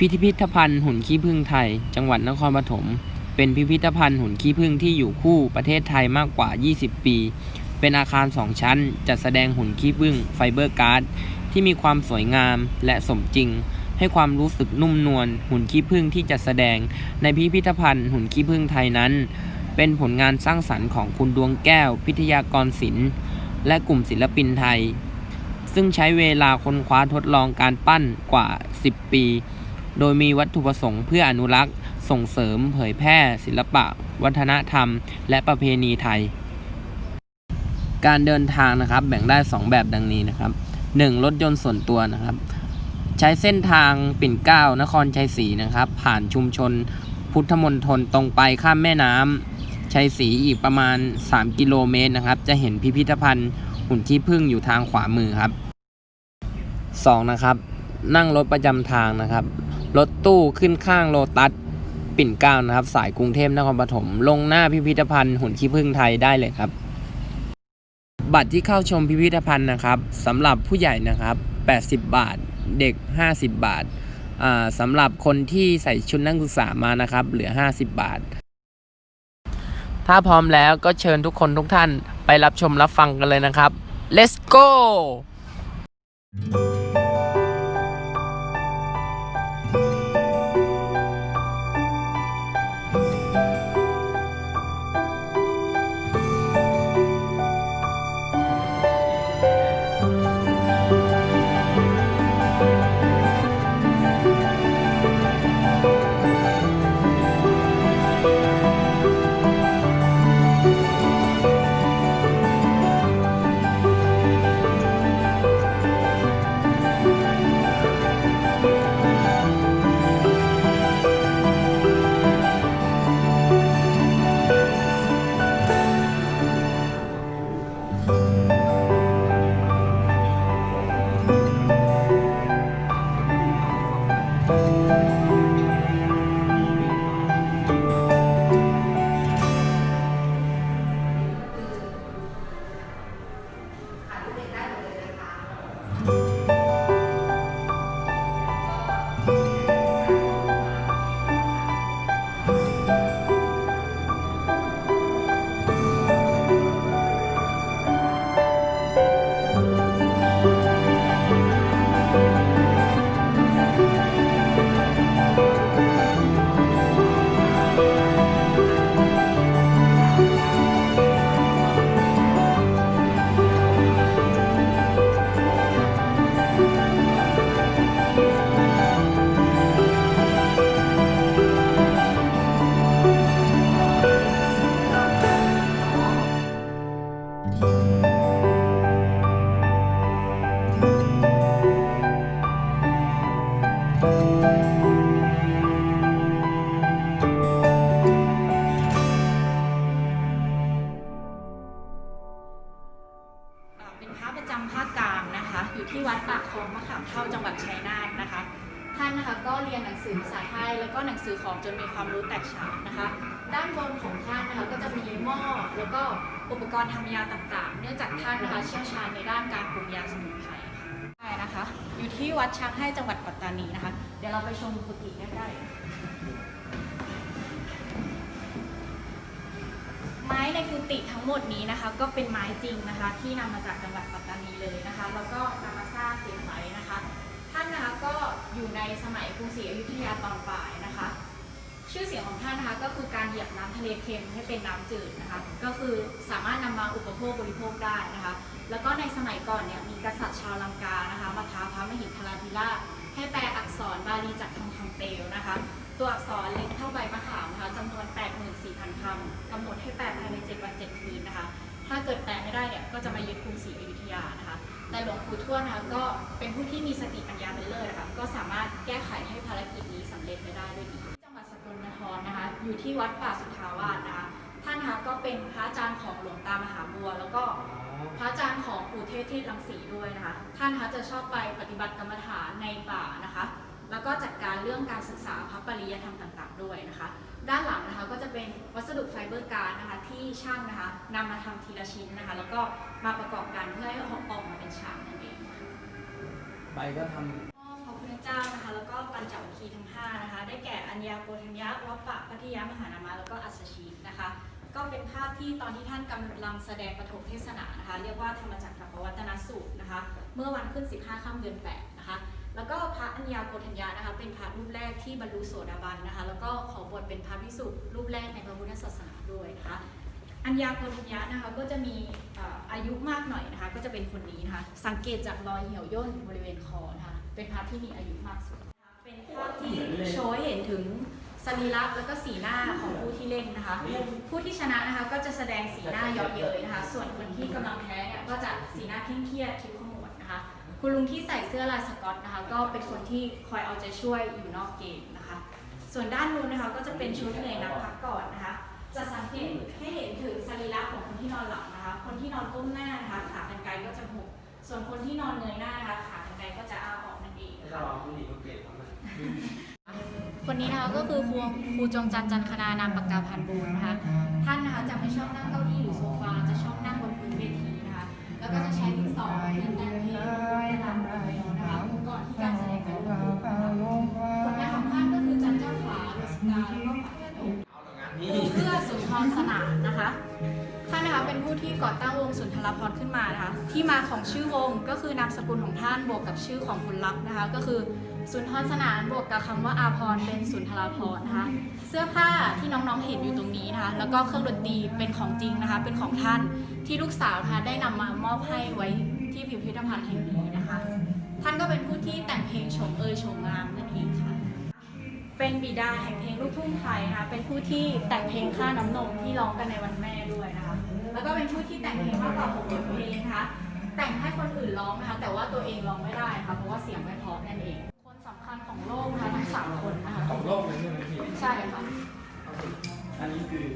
พิพิธภัณฑ์หุ่นขี้ผึ้งไทย จังหวัดนครปฐม เป็นพิพิธภัณฑ์หุ่นขี้ผึ้งที่อยู่คู่ประเทศไทยมากกว่า 20 ปี เป็นอาคาร2ชั้น จัดแสดงหุ่นขี้ผึ้งไฟเบอร์การ์ดที่มีความสวยงามและสมจริง ให้ความรู้สึกนุ่มนวลหุ่นขี้ผึ้งที่จัดแสดงในพิพิธภัณฑ์หุ่นขี้ผึ้งไทยนั้น เป็นผลงานสร้างสรรค์ของคุณดวงแก้ว พิทยากรศิลป์ และกลุ่มศิลปินไทย ซึ่งใช้เวลาค้นคว้าทดลองการปั้นกว่า 10 ปี โดยมีวัตถุประสงค์เพื่ออนุรักษ์ ส่งเสริมเผยแพร่ ศิลปะ วัฒนธรรม และประเพณีไทย การเดินทางนะครับแบ่งได้ 2 แบบดังนี้นะครับ 1. รถยนต์ส่วนตัวนะครับ ใช้เส้นทางปิ่นเกล้านครชัยศรีนะครับ ผ่านชุมชน พุทธมณฑลตรงไปข้ามแม่น้ำชัยศรีอีกประมาณ 3 กิโลเมตรนะครับ จะเห็นพิพิธภัณฑ์หุ่นขี้ผึ้งอยู่ทางขวามือครับ 2. นะครับ นั่งรถประจำทางนะครับ รถตู้ขึ้นข้างโลตัสปิ่นเกล้านะครับ สายกรุงเทพนครปฐมลงหน้าพิพิธภัณฑ์หุ่นขี้ผึ้งไทยได้เลยครับ บัตรที่เข้าชมพิพิธภัณฑ์นะครับสำหรับผู้ใหญ่นะครับ 80 บาท เด็ก 50 บาทาสำหรับคนที่ใส่ชุดนักศึกษามานะครับ เหลือ 50 บาท ถ้าพร้อมแล้วก็เชิญทุกคนทุกท่านไปรับชมรับฟังกันเลยนะครับ let's go รณ์ทำยาต่างๆ เนื่องจากท่านนะคะเชี่ยวชาญในด้านการปรุงยาสมุนไพรค่ะใช่นะคะ อยู่ที่วัดช้างให้จังหวัดปัตตานีนะคะ เดี๋ยวเราไปชมกุฏิใกล้ๆไม้ในกุฏิทั้งหมดนี้นะคะ ก็เป็นไม้จริงนะคะ ที่นำมาจากจังหวัดปัตตานีเลยนะคะ แล้วก็นำมาสร้างเก็บไว้นะคะ ท่านนะคะก็อยู่ในสมัยกรุงศรีอยุธยาตอนปลายนะ ชื่อเสียงของท่านนะคะก็คือการเหยียบน้ำทะเลเค็มให้เป็นน้ำจืดนะคะ ก็คือสามารถนำมาอุปโภคบริโภคได้นะคะ แล้วก็ในสมัยก่อนเนี่ยมีกษัตริย์ชาวลังกานะคะมาท้าพระมหิทราธิราชให้แปลอักษรบาลีจากทองคำเปลวนะคะ ตัวอักษรเล็กเท่าใบมะขามนะคะจำนวน 84,000คำกำหนดให้แปลภายใน7วัน7คืนนะคะ ถ้าเกิดแปลไม่ได้เนี่ยก็จะมายึดกรุงศรีอยุธยานะคะ แต่หลวงปู่ทวดนะคะก็เป็นผู้ที่มีสติปัญญาเป็นเลิศนะคะก็สามารถแก้ไขให้ภารกิจนี้สำเร็จไปได้ด้วยดี อยู่ที่วัดป่าสุทธาวาสนะคะท่านนะคะก็เป็นพระอาจารย์ของหลวงตามหาบัว แล้วก็พระอาจารย์ของปู่เทพเทศรังสีด้วยนะคะ ท่านนะคะจะชอบไปปฏิบัติกรรมฐานในป่านะคะ แล้วก็จัดการเรื่องการศึกษาพระปริยธรรมต่าง ๆ ด้วยนะคะ ด้านหลังนะคะก็จะเป็นวัสดุไฟเบอร์การ์ดนะคะที่ช่างนะคะนำมาทำทีละชิ้นนะคะ แล้วก็มาประกอบกันเพื่อให้ออกมาเป็นฉากนั่นเองใบก็ทำ คีทั้งห้านะคะ ได้แก่อัญญาโกฏัญญะวัปปะพัทยามหานามาแล้วก็อัสสชีนะคะ ก็เป็นภาพที่ตอนที่ท่านกำลังแสดงปฐมเทศนานะคะ เรียกว่าธรรมจักรกับปวัตนสูตรนะคะ เมื่อวันขึ้น 15ค่ำเดือน8นะคะ แล้วก็พระอัญญาโกฏัญญานะคะ เป็นพระรูปแรกที่บรรลุโสดาบันนะคะ แล้วก็ขอบวชเป็นพระภิกษุรูปแรกในพระพุทธศาสนาด้วยนะคะอัญญาโกฏัญญานะคะก็จะมีอายุมากหน่อยนะคะก็จะเป็นคนนี้นะคะสังเกตจากรอยเหี่ยวย่นบริเวณคอนะคะเป็นพระที่มีอายุมากสุด ภาพที่โชว์ให้เห็นถึงสรีระแล้วก็สีหน้าของผู้ที่เล่นนะคะ ผู้ที่ชนะนะคะก็จะแสดงสีหน้าเยาะเย้ยนะคะ ส่วนคนที่กำลังแพ้เนี่ยก็จะสีหน้าเคร่งเครียดคิ้วขมวดนะคะ คุณลุงที่ใส่เสื้อลายสก๊อตนะคะ ก็เป็นคนที่คอยเอาใจช่วยอยู่นอกเกมนะคะ ส่วนด้านนู้นนะคะก็จะเป็นชุดเหนื่อยนักพักก่อนนะคะ จะสังเกตให้เห็นถึงสรีระของคนที่นอนหลับนะคะ คนที่นอนก้มหน้านะคะขากรรไกรก็จะหุบส่วนคนที่นอนเงยหน้านะคะขา กรรไกรก็จะเอาออกนั่นเองนะคะคนนี้นะคะก็คือครูครูจงจันทร์จันคณานามปากกาพันบูรณ์นะคะ ท่านนะคะจะไม่ชอบนั่งเก้าอี้หรือโซฟาจะชอบนั่งบนพื้นเวทีนะคะ แล้วก็จะใช้ดินสอเขียนแต่งเพลงเวลานประโยน รสนานนะคะท่านนะคะเป็นผู้ที่ก่อตั้งวงสุนทรภรขึ้นมานะคะที่มาของชื่อวงก็คือนามสกุลของท่านบวกกับชื่อของคุณลักษ์นะคะ ก็คือสุนทรสนานบวกกับคำว่าอาพรเป็นสุนทรภรนะคะเสื้อผ้าที่น้องๆเห็นอยู่ตรงนี้นะคะแล้วก็เครื่องดนตรีเป็นของจริงนะคะเป็นของท่านที่ลูกสาวนะคะได้นำมามอบให้ไว้ที่พิพิธภัณฑ์แห่งนี้นะคะ ท่านก็เป็นผู้ที่แต่งเพลงชมเอยชมงามนั่นเองค่ะ เป็นบิดาแห่งเพลงลูกทุ่งไทยนะคะ เป็นผู้ที่แต่งเพลงค่าน้ำนมที่ร้องกันในวันแม่ด้วยนะคะ แล้วก็เป็นผู้ที่แต่งเพลงมากกว่า6บทเพลงนะคะ แต่งให้คนอื่นร้องนะคะ แต่ว่าตัวเองร้องไม่ได้ค่ะ เพราะว่าเสียงไม่เพราะนั่นเอง คนสำคัญของโลกนะคะทั้งสามคนนะคะ ของโลกเลยใช่ไหมพี่ ใช่ค่ะ อันนี้คือ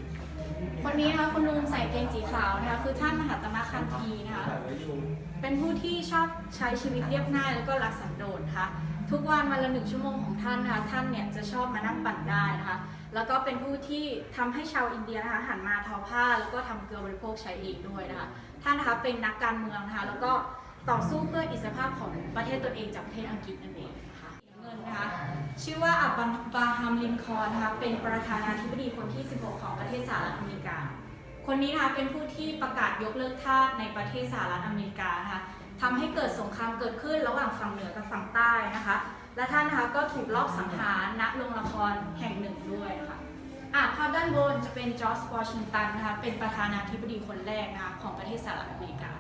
คนนี้นะคะคุณลุงใส่เกงสีขาวนะคะ คือท่านมหาตมะคันธีนะคะถ่ายไว้อยู่เป็นผู้ที่ชอบใช้ชีวิตเรียบง่ายแล้วก็รักสันโดษนะคะ ทุกวันวันละหนึ่งชั่วโมงของท่านนะคะท่านเนี่ยจะชอบมานั่งปั่นได้นะคะ แล้วก็เป็นผู้ที่ทำให้ชาวอินเดียนะคะหันมาทอผ้าแล้วก็ทำเกลือบริโภคใช้เองด้วยนะคะ ท่านนะคะเป็นนักการเมืองนะคะแล้วก็ต่อสู้เพื่ออิสรภาพของประเทศตนเองจากประเทศอังกฤษนั่นเองนะคะเงินนะคะชื่อว่าอับบาบาฮัมลินคอร์นนะคะเป็นประธานาธิบดีคนที่ 16 ของประเทศสหรัฐอเมริกา คนนี้นะคะเป็นผู้ที่ประกาศยกเลิกทาสในประเทศสหรัฐอเมริกานะคะ ทำให้เกิดสงครามเกิดขึ้นระหว่างฝั่งเหนือกับฝั่งใต้นะคะ และท่านนะคะก็ถูกลอบสังหารณโรงละครแห่งหนึ่งด้วยนะคะอะภาพด้านบนจะเป็นจอร์จวอชิงตันนะคะเป็นประธานาธิบดีคนแรกนะคะของประเทศสหรัฐอเมริกา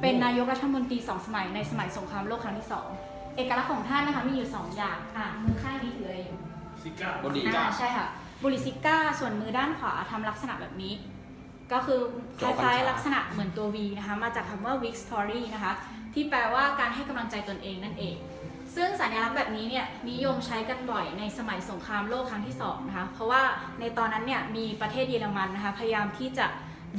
เป็นนายกรัฐมนตรีสองสมัยในสมัยสงครามโลกครั้งที่สองเอกลักษณ์ของท่านนะคะมีอยู่สองอย่างอะมือข้างนี้ถืออะไรอยู่ซิก้าบดีอ่าใช่ค่ะบุริซิก้าส่วนมือด้านขวาทำลักษณะแบบนี้ ก็คือคล้ายๆลักษณะเหมือนตัว V นะคะ มาจากคำว่า victory นะคะ ที่แปลว่าการให้กำลังใจตนเองนั่นเอง ซึ่งสัญลักษณ์แบบนี้เนี่ยนิยมใช้กันบ่อยในสมัยสงครามโลกครั้งที่สองนะคะ เพราะว่าในตอนนั้นเนี่ยมีประเทศเยอรมันนะคะ พยายามที่จะ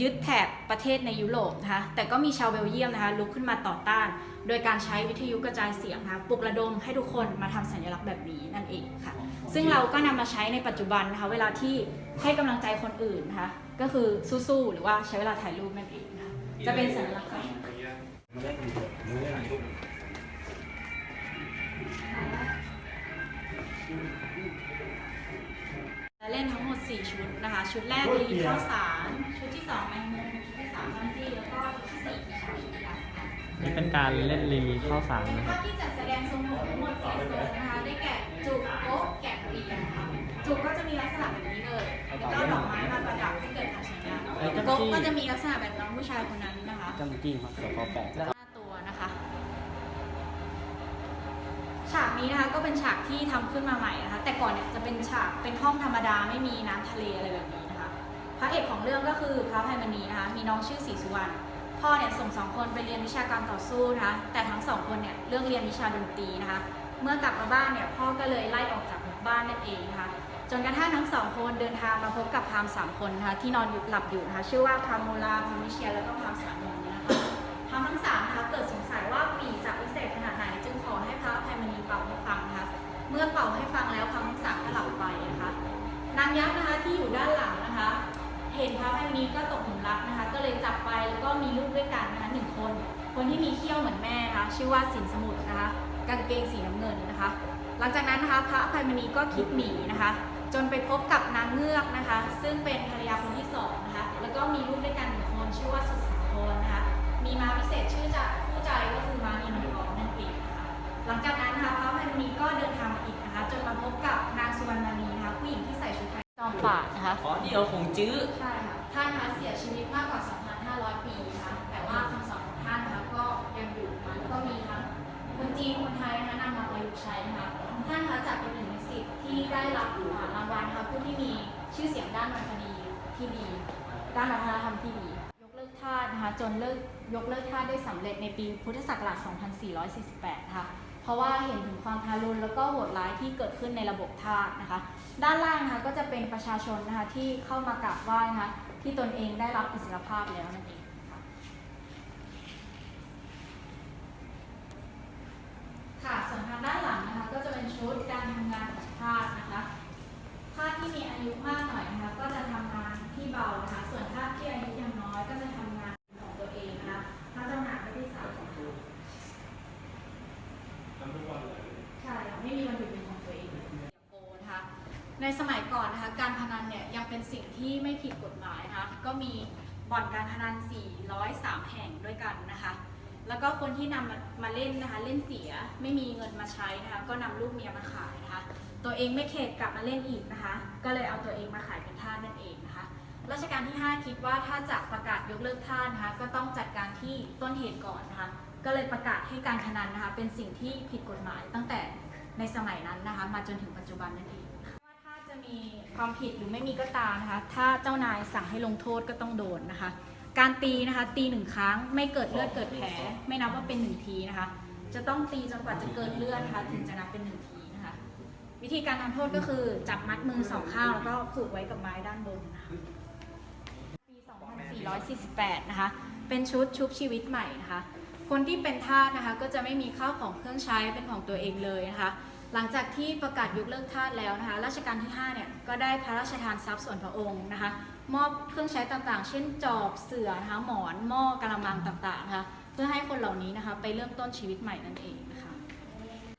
ยึดแถบประเทศในยุโรปนะคะ แต่ก็มีชาวเบลเยียมนะคะลุกขึ้นมาต่อต้าน โดยการใช้วิทยุกระจายเสียงนะคะปลุกระดมให้ทุกคนมาทำสัญลักษณ์แบบนี้นั่นเองค่ะ ซึ่งเราก็นำมาใช้ในปัจจุบันนะคะเวลาที่ให้กำลังใจคนอื่นนะคะก็คือสู้ๆหรือว่าใช้เวลาถ่ายรูปนั่นเองนะคะจะเป็นสัญลักษณ์ค่ะไม่ได้ดูไม่ได้ถ่ายรูปเล่นทั้งหมด 4 ชุดนะคะ ชุดแรกลีข้าวสารชุดที่2แมงมุมชุดที่3ทันจี้แล้วก็ชุดที่4คือชาวชุดดำค่ะนี่เป็นการเล่นลีข้าวสารเป็นนะคภารับพที่จัดแสดงทรงผมทั้งหมด4ทรงนะคะได้แก่ จุกโก๊ะแกะเรียนค่ะจุกก็จะมีลักษณะแบบนี้เลยแล้วก็ดอกไม้มาประดับให้เกิดความสวยงามไอ้เจ้าโก๊ะจี้ก็จะมีลักษณะแบบน้องผู้ชายคนนั้นนะคะจำจี้ครับสกแปดหน้าตัวนะคะ ฉากนี้นะคะก็เป็นฉากที่ทำขึ้นมาใหม่นะคะ แต่ก่อนเนี่ยจะเป็นฉากเป็นห้องธรรมดาไม่มีน้ำทะเลอะไรแบบนี้นะคะ พระเอกของเรื่องก็คือพระภัยมณีนะคะ มีน้องชื่อศรีสุวรรณพ่อเนี่ยส่งสองคนไปเรียนวิชาการต่อสู้นะคะ แต่ทั้งสองคนเนี่ยเลือกเรียนวิชาดนตรีนะคะ เมื่อกลับมาบ้านเนี่ยพ่อก็เลยไล่ออกจากบ้านนั่นเองนะคะจนกระทั่งทั้งสองคนเดินทางมาพบกับพราหมณ์สามคนนะคะที่นอนอยู่หลับอยู่นะคะชื่อว่าพรามโมลาพราหมณ์วิเชียแล้วก็พราหมณ์สามนนท์นะคะพราหมณ์ทั้งสามนะคะเกิดสงสัยว่าปีจะวิเศษขนาดไหนจึงขอให้พระอภัยมณีเป่าให้ฟังนะคะเมื่อเป่าให้ฟังแล้วพราหมณ์ทั้งสามก็หลับไปนะคะนางยักษ์นะคะที่อยู่ด้านหลังนะคะ เห็นพระอภัยมณีก็ตกหลุมรักนะคะ ก็เลยจับไปแล้วก็มีลูกด้วยกันนะคะหนึ่งคน คนที่มีเขี้ยวเหมือนแม่นะคะชื่อว่าสินสมุทรนะคะ กางเกงสีน้ำเงินนะคะ หลังจากนั้นนะคะพระอภัยมณีก็คิดหนีนะคะ จนไปพบกับนางเงือกนะคะ ซึ่งเป็นภรรยาคนที่สองนะคะ แล้วก็มีลูกด้วยกันหนึ่งคนชื่อว่าสุสาครนะคะ มีม้าพิเศษชื่อจากผู้ใจก็คือม้านินทองนั่นเองนะคะหลังจากนั้นนะคะพระอภัยมณีก็เดินทางมาอีกนะคะ จนมาพบกับนางสุวรรณณีนะคะผู้หญิงที่ใส่ชุดไทยจอมป่าดนะคะ อ๋อที่เราคงจื้อ ใช่ค่ะ ท่านนะคะเสียชีวิตมากกว่า2,500านวรรณคดีที่ดี ด้านวัฒนธรรมที่ดี ยกเลิกทาสนะคะจนเลิกยกเลิกทาสได้สำเร็จในปีพุทธศักราช 2448 ค่ะ เพราะว่าเห็นถึงความทารุณแล้วก็โหดร้ายที่เกิดขึ้นในระบบทาสนะคะ ด้านล่างนะคะก็จะเป็นประชาชนนะคะที่เข้ามากราบไหว้นะคะที่ตนเองได้รับอิสรภาพแล้วนั่นเองค่ะค่ะส่วนทางด้านหลังนะคะก็จะเป็นชุดการทำงานของทาสนะคะ ทาสที่มีอายุมากหน่อยนะคะก็จะทำงานที่เบานะคะส่วนทาสที่อายุยังน้อยก็จะทำงานของตัวเองนะคะถ้าเจ้านายไม่ได้สั่งทำทุกวันเลยใช่ค่ะไม่มีวันหยุดเป็นของตัวเองโกนะคะในสมัยก่อนนะคะการพนันเนี่ยยังเป็นสิ่งที่ไม่ผิดกฎหมายนะคะก็มีบ่อนการพนัน 403 แห่งด้วยกันนะคะแล้วก็คนที่นำมามาเล่นนะคะเล่นเสียไม่มีเงินมาใช้นะคะก็นำลูกเมียมาขายนะคะ ตัวเองไม่เข็ดกลับมาเล่นอีกนะคะ ก็เลยเอาตัวเองมาขายเป็นท่าสนั่นเองนะคะรัชกาลที่ 5 คิดว่าถ้าจะประกาศยกเลิกท่านะคะ ก็ต้องจัดการที่ต้นเหตุก่อนนะคะ ก็เลยประกาศให้การพนันนะคะ เป็นสิ่งที่ผิดกฎหมายตั้งแต่ในสมัยนั้นนะคะ มาจนถึงปัจจุบันนั่นเองว่าถ้าจะมีความผิดหรือไม่มีก็ตามนะคะ ถ้าเจ้านายสั่งให้ลงโทษก็ต้องโดนนะคะ การตีนะคะ ตีหนึ่งครั้งไม่เกิดเลือดเกิดแผล ไม่นับว่าเป็นหนึ่งทีนะคะ จะต้องตีจนกว่าจะเกิดเลือดนะคะ ถึงจะนับเป็นหนึ่งที วิธีการทำโทษก็คือจับมัดมือสองข้างแล้วก็ผูกไว้กับไม้ด้านบนนะคะปี 2448 นะคะ เป็นชุดชุบชีวิตใหม่นะคะ คนที่เป็นทาสนะคะก็จะไม่มีข้าวของเครื่องใช้เป็นของตัวเองเลยนะคะ หลังจากที่ประกาศยกเลิกทาสแล้วนะคะ รัชกาลที่ 5 เนี่ยก็ได้พระราชทานทรัพย์ส่วนพระองค์นะคะ มอบเครื่องใช้ต่างๆ เช่นจอบเสื่อนะคะหมอนหม้อกระมังต่างๆนะคะ เพื่อให้คนเหล่านี้นะคะไปเริ่มต้นชีวิตใหม่นั่นเองนะคะ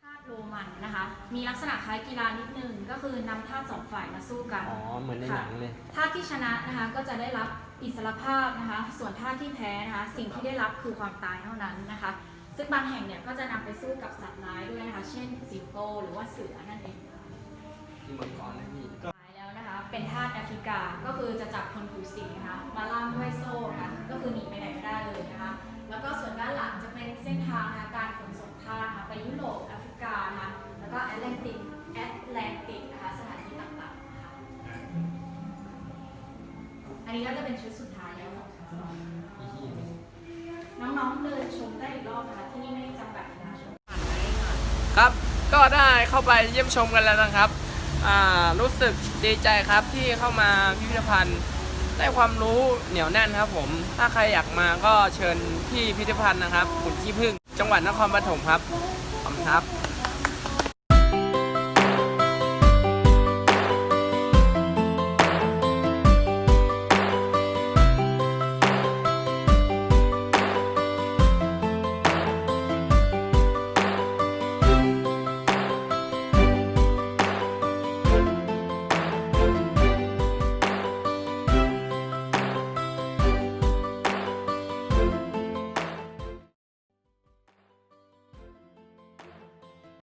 ทาสโร มันนะคะ มีลักษณะคล้ายกีฬานิดนึงก็คือนำทาสสองฝ่ายมาสู้กันอ๋อเหมือนในหนังเลยท่าสที่ชนะนะคะก็จะได้รับอิสรภาพนะคะ ส่วนท่าสที่แพ้นะคะ สิ่งที่ได้รับคือความตายเท่านั้นนะคะ ซึ่งบางแห่งเนี่ยก็จะนำไปสู้กับสัตว์ร้ายด้วยนะคะ เช่นสิงโตหรือว่าเสือนั่นเองค่ะที่เมืองก่อนนะพี่ตายแล้วนะคะ เป็นทาสแอฟริกาก็คือจะจับคนผิวสีนะคะมาล่ามด้วยโซ่นะคะก็คือหนีไปไหนไม่ได้เลยนะคะ แล้วก็ส่วนด้านหลังจะเป็นเส้นทางนะคะการขนส่งทาสนะคะไปยุโรปแอฟริกานะแล้วก็แอตแลนติกแอตแลนติกนะคะสถานที่ต่างๆนะคะอันนี้ก็จะเป็นชุดสุดท้ายแล้วของทั้งสองน้องๆเดินชมได้อีกรอบนะคะที่นี่ไม่ได้จำกัดเวลาชมครับก็ได้เข้าไปเยี่ยมชมกันแล้วนะครับรู้สึกดีใจครับที่เข้ามาพิพิธภัณฑ์ได้ความรู้เหนียวแน่นครับผม ถ้าใครอยากมาก็เชิญที่พิพิธภัณฑ์นะครับขุนขี้ผึ้งจังหวัดนครปฐมครับ ขอบคุณครับ